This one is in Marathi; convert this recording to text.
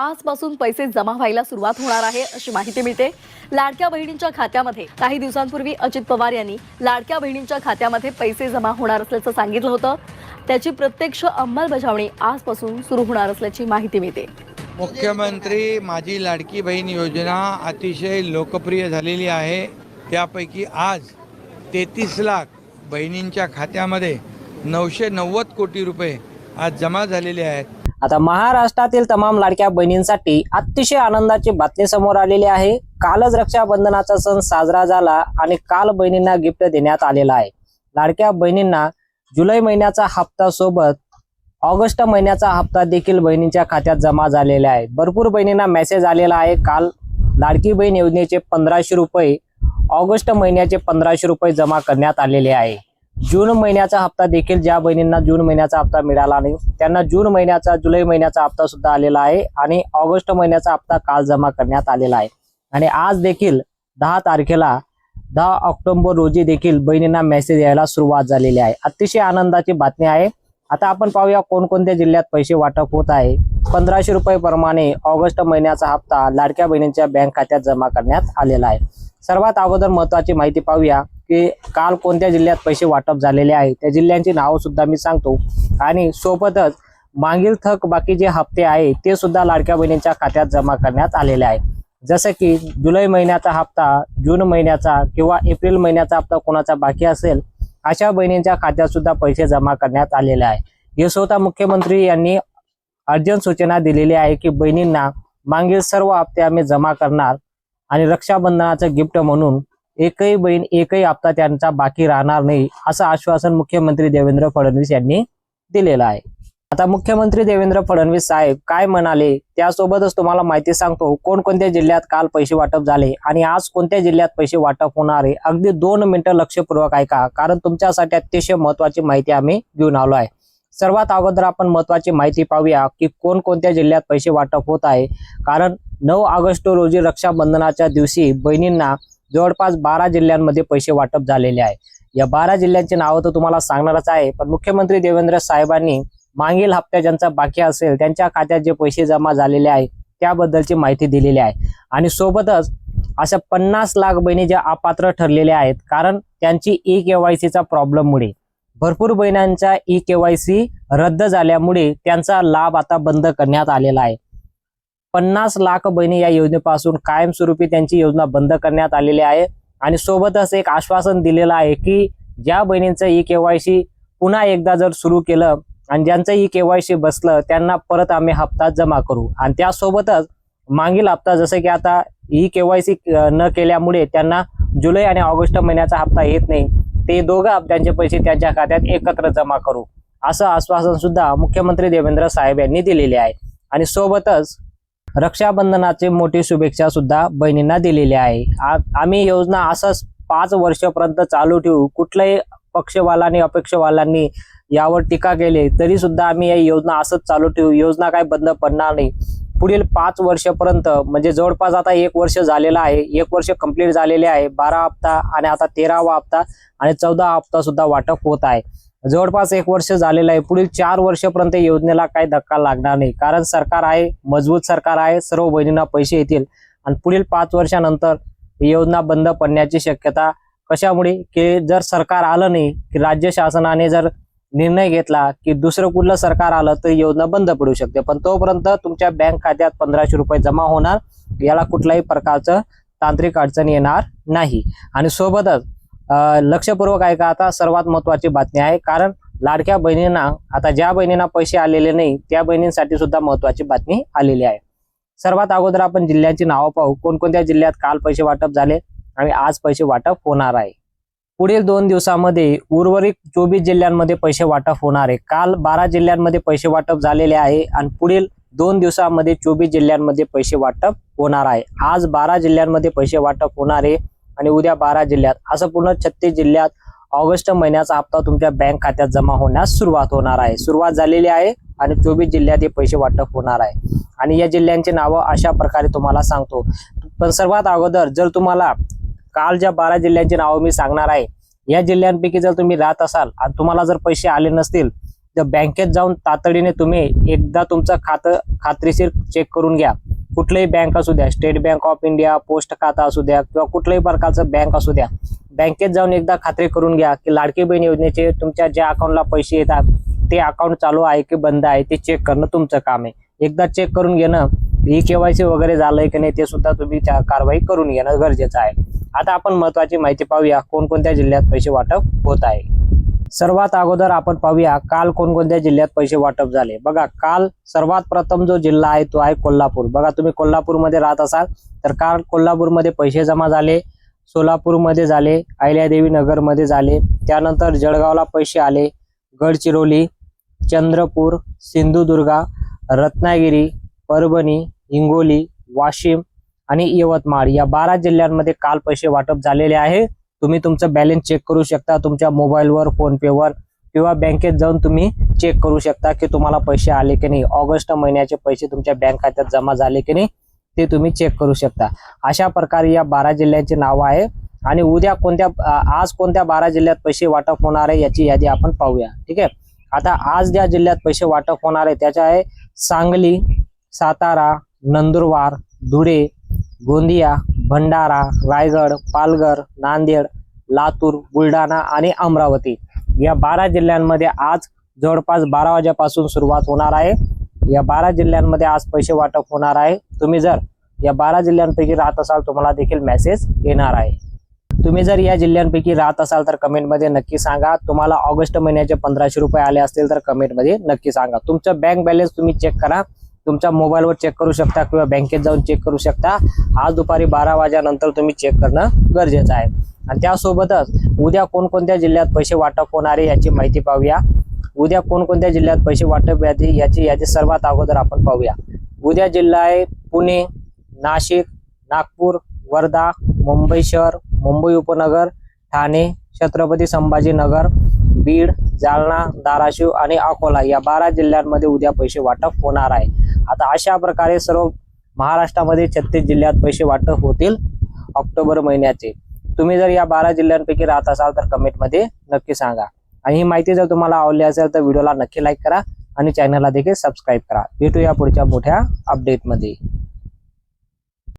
आजपासून पैसे जमा व्हायला सुरुवात होणार आहे अशी माहिती मिळते. लाडक्या बहिणींच्या खात्यामध्ये काही दिवसांपूर्वी अजित पवार यांनी लाडक्या बहिणींच्या खात्यामध्ये पैसे जमा होणार असल्याचं सांगितलं होतं. त्याची प्रत्यक्ष अंमलबजावणी आजपासून सुरू होणार असल्याची माहिती मिळते. मुख्यमंत्री माझी लाडकी बहीण योजना अतिशय लोकप्रिय झालेली आहे. त्यापैकी आज तेहतीस लाख बहिणींच्या खात्यामध्ये नऊशे नव्वद कोटी रुपये आज जमा झालेले आहेत. आता महाराष्ट्रातील तमाम लाडक्या बहिणींसाठी अतिशय आनंदाची बातमी समोर आलेली आहे. कालच रक्षाबंधनाचा सण साजरा झाला आणि काल बहिणींना गिफ्ट देण्यात आलेला आहे. लाडक्या बहिणींना जुलै महिन्याचा हप्ता सोबत ऑगस्ट महिन्याचा हप्ता देखील बहिणींच्या खात्यात जमा झालेला आहे. भरपूर बहिणींना मेसेज आलेला आहे. काल लाडकी बहीण योजनेचे पंधराशे रुपये ऑगस्ट महिन्याचे पंधराशे रुपये जमा करण्यात आलेले आहे. जून महिन्याचा हप्ता देखील ज्या बहिणींना जून महिन्याचा हप्ता मिळाला नाही त्यांना जून महिन्याचा जुलै महिन्याचा हप्ता सुद्धा आलेला आहे आणि ऑगस्ट महिन्याचा हप्ता काल जमा करण्यात आलेला आहे. आणि आज देखील दहा तारखेला दहा ऑक्टोबर रोजी देखील बहिणींना मेसेज यायला सुरुवात झालेली आहे. अतिशय आनंदाची बातमी आहे. आता आपण पाहूया कोणकोणत्या जिल्ह्यात पैसे वाटप होत आहे. पंधराशे रुपये प्रमाणे ऑगस्ट महिन्याचा हप्ता लाडक्या बहिणींच्या बँक खात्यात जमा करण्यात आलेला आहे. सर्वात अगोदर महत्वाची माहिती पाहूया. की काल कोणत्या जिल्ह्यात पैसे वाटप झालेले आहे? त्या जिल्ह्यांची नावं सुद्धा मी सांगतो. आणि सोबतच मागील थक बाकी जे हप्ते आहे ते सुद्धा लाडक्या बहिणींच्या खात्यात जमा करण्यात आलेले आहे. जसं की जुलै महिन्याचा हप्ता जून महिन्याचा किंवा एप्रिल महिन्याचा हप्ता कोणाचा बाकी असेल अशा बहिणींच्या खात्यात सुद्धा पैसे जमा करण्यात आलेले आहे. हे स्वतः मुख्यमंत्री यांनी अर्जंट सूचना दिलेली आहे की बहिणींना मागील सर्व हप्ते आम्ही जमा करणार आणि रक्षाबंधनाचं गिफ्ट म्हणून एकही बहीण एकही हप्ता त्यांचा बाकी राहणार नाही असं आश्वासन मुख्यमंत्री देवेंद्र फडणवीस यांनी दिलेलं आहे. आता मुख्यमंत्री देवेंद्र फडणवीस साहेब काय म्हणाले त्यासोबतच तुम्हाला माहिती सांगतो कोणकोणत्या जिल्ह्यात काल पैसे वाटप झाले आणि आज कोणत्या जिल्ह्यात पैसे वाटप होणार आहे? अगदी दोन मिनिटं लक्षपूर्वक ऐका कारण तुमच्यासाठी अतिशय महत्वाची माहिती आम्ही घेऊन आलो आहे. सर्वात अगोदर आपण महत्वाची माहिती पाहूया की कोणकोणत्या जिल्ह्यात पैसे वाटप होत आहे. कारण नऊ ऑगस्ट रोजी रक्षाबंधनाच्या दिवशी बहिणींना जवळपास बारा जिल्ह्यांमध्ये पैसे वाटप झालेले आहे. या बारा जिल्ह्यांची नावं तर तुम्हाला सांगणारच आहे पण मुख्यमंत्री देवेंद्र साहेबांनी मागील हप्त्या ज्यांचा बाकी असेल त्यांच्या खात्यात जे पैसे जमा झालेले आहे त्याबद्दलची माहिती दिलेली आहे. आणि सोबतच अशा पन्नास लाख बहिणी ज्या अपात्र ठरलेल्या आहेत कारण त्यांची ई केवायसीचा प्रॉब्लेममुळे भरपूर बहिणांच्या ई केवायसी रद्द झाल्यामुळे त्यांचा लाभ आता बंद करण्यात आलेला आहे. पन्नास लाख बहिणी या योजनेपासून कायमस्वरूपी त्यांची योजना बंद करण्यात आलेली आहे. आणि सोबतच एक आश्वासन दिलेलं आहे की ज्या बहिणींचं ई केवायसी पुन्हा एकदा जर सुरू केलं आणि ज्यांचं ई केवायसी बसलं त्यांना परत आम्ही हप्ता जमा करू. आणि त्यासोबतच मागील हप्ता जसं की आता ई केवायसी न केल्यामुळे त्यांना जुलै आणि ऑगस्ट महिन्याचा हप्ता येत नाही. ते दोघं हप्त्यांचे पैसे त्यांच्या खात्यात एकत्र जमा करू. असं आश्वासन सुद्धा मुख्यमंत्री देवेंद्र साहेब यांनी दिलेले आहे. आणि सोबतच रक्षाबंधनाचे मोठी शुभेच्छा सुद्धा बहिणींना दिलेली आहे. आ- आम्ही योजना असंच पाच वर्षापर्यंत चालू ठेवू. कुठल्याही पक्षवालांनी अपेक्षवालांनी यावर टीका केली तरी सुद्धा आम्ही या योजना असंच चालू ठेवू. योजना काय बंद पडणार नाही. पुढील पाच वर्षापर्यंत म्हणजे जवळपास आता एक वर्ष झालेलं आहे. एक वर्ष कंप्लीट झालेले आहे. बारा हप्ता आणि आता तेरावा हप्ता आणि चौदा हप्ता सुद्धा वाटप होत आहे. जवळपास एक वर्ष झालेलं आहे. पुढील चार वर्षपर्यंत योजनेला काही धक्का लागणार नाही. कारण सरकार आहे मजबूत सरकार आहे सर्व बहिणींना पैसे येतील. आणि पुढील पाच वर्षानंतर योजना बंद पडण्याची शक्यता कशामुळे? की जर सरकार आलं नाही की राज्य शासनाने जर निर्णय घेतला की दुसरं कुठलं सरकार आलं तर योजना बंद पडू शकते. पण तोपर्यंत तुमच्या बँक खात्यात पंधराशे रुपये जमा होणार. याला कुठल्याही प्रकारचं तांत्रिक अडचण येणार नाही. आणि सोबतच लक्षपूर्वक ऐका आता सर्वात महत्वाची बातमी आहे कारण लाडक्या बहिणींना आता ज्या बहिणींना पैसे आलेले नाही त्या बहिणींसाठी सुद्धा महत्वाची बातमी आलेली आहे. सर्वात अगोदर आपण जिल्ह्यांची नावं पाहू. कोणकोणत्या जिल्ह्यात काल पैसे वाटप झाले आणि आज पैसे वाटप होणार आहे? पुढील दोन दिवसामध्ये उर्वरित चोवीस जिल्ह्यांमध्ये पैसे वाटप होणार आहे. काल बारा जिल्ह्यांमध्ये पैसे वाटप झालेले आहे आणि पुढील दोन दिवसामध्ये चोवीस जिल्ह्यांमध्ये पैसे वाटप होणार आहे. आज बारा जिल्ह्यांमध्ये पैसे वाटप होणार आहे. आणि उद्या बारा जिल्ह्यात असं पूर्ण छत्तीस जिल्ह्यात ऑगस्ट महिन्याचा हप्ता तुमच्या बँक खात्यात जमा होण्यास सुरुवात होणार आहे. सुरुवात झालेली आहे आणि चोवीस जिल्ह्यात हे पैसे वाटप होणार आहे. आणि या जिल्ह्यांची नावं अशा प्रकारे तुम्हाला सांगतो. पण सर्वात अगोदर जर तुम्हाला काल ज्या बारा जिल्ह्यांची नावं मी सांगणार आहे या जिल्ह्यांपैकी जर तुम्ही राहत असाल आणि तुम्हाला जर पैसे आले नसतील तर बँकेत जाऊन तातडीने तुम्ही एकदा तुमचं खातं खात्रीशीर चेक करून घ्या. कुठलंही बँक असू द्या State Bank of India post खाता असू द्या किंवा कुठल्याही प्रकारचं बँक असू द्या बँकेत जाऊन एकदा खात्री करून घ्या की लाडकी बहीण योजनेचे तुमच्या ज्या अकाउंटला पैसे येतात ते अकाउंट चालू आहे की बंद आहे ते चेक करणं तुमचं काम आहे. एकदा चेक करून घेणं ई केवायसी वगैरे झालंय की नाही ते सुद्धा तुम्ही कारवाई करून घेणं गरजेचं आहे. आता आपण महत्वाची माहिती पाहूया कोणकोणत्या जिल्ह्यात पैसे वाटप होत आहे. सर्वात अगोदर आपण पाहूया काल कोणकोणत्या जिल्ह्यात पैसे वाटप झाले? बघा काल सर्वात प्रथम जो जिल्हा आहे तो आहे कोल्हापूर. बघा तुम्ही कोल्हापूरमध्ये राहत असाल तर काल कोल्हापूरमध्ये पैसे जमा झाले सोलापूरमध्ये झाले अहिल्यादेवी नगरमध्ये झाले त्यानंतर जळगावला पैसे आले गडचिरोली चंद्रपूर सिंधुदुर्गा रत्नागिरी परभणी हिंगोली वाशिम आणि यवतमाळ या बारा जिल्ह्यांमध्ये काल पैसे वाटप झालेले आहे. तुम्ही तुमचं बॅलन्स चेक करू शकता तुमच्या मोबाईलवर फोनपेवर किंवा बँकेत जाऊन तुम्ही चेक करू शकता की तुम्हाला पैसे आले की नाही. ऑगस्ट महिन्याचे पैसे तुमच्या बँक खात्यात जमा झाले की नाही ते तुम्ही चेक करू शकता. अशा प्रकारे या बारा जिल्ह्यांची नावं आहे. आणि उद्या कोणत्या आज कोणत्या बारा जिल्ह्यात पैसे वाटप होणार आहे याची यादी आपण पाहूया. ठीक आहे? आता आज ज्या जिल्ह्यात पैसे वाटप होणार आहे त्याच्या आहे सांगली सातारा नंदुरबार धुळे गोंदिया भंडारा रायगड पालघर नांदेड लातूर बुलढाणा आणि अमरावती या बारा जिल्ह्यांमध्ये आज जवळपास बारा वाजेपासून सुरुवात होणार आहे. या बारा जिल्ह्यांमध्ये आज पैसे वाटप होणार आहे. तुम्ही जर या बारा जिल्ह्यांपैकी राहत असाल तुम्हाला देखील मेसेज येणार आहे. तुम्ही जर या जिल्ह्यांपैकी राहत असाल तर कमेंटमध्ये नक्की सांगा. तुम्हाला ऑगस्ट महिन्याचे पंधराशे रुपये आले असतील तर कमेंटमध्ये नक्की सांगा. तुमचं बँक बॅलन्स तुम्ही चेक करा. तुमच्या मोबाईलवर चेक करू शकता किंवा बँकेत जाऊन चेक करू शकता. आज दुपारी बारा वाजेनंतर तुम्ही चेक करणं गरजेचं आहे. आणि त्यासोबतच उद्या कोणकोणत्या जिल्ह्यात पैसे वाटप होणार आहे याची माहिती पाहूया. उद्या कोणकोणत्या जिल्ह्यात पैसे वाटप यादी याची यादी सर्वात अगोदर आपण पाहूया. उद्या जिल्हा आहे पुणे नाशिक नागपूर वर्धा मुंबई शहर मुंबई उपनगर ठाणे छत्रपती संभाजीनगर बीड जालना धाराशिव आणि अकोला या बारा जिल्ह्यांमध्ये उद्या पैसे वाटप होणार आहे. आता अशा प्रकारे सर्व महाराष्ट्रामध्ये छत्तीस जिल्ह्यात पैसे वाटप होतील ऑक्टोबर महिन्याचे. तुम्ही जर या बारा जिल्ह्यांपैकी राहत असाल तर कमेंटमध्ये नक्की सांगा. आणि ही माहिती जर तुम्हाला आवडली असेल तर व्हिडिओला नक्की लाईक करा आणि चॅनलला देखील सबस्क्राईब करा. भेटूया पुढच्या मोठ्या अपडेटमध्ये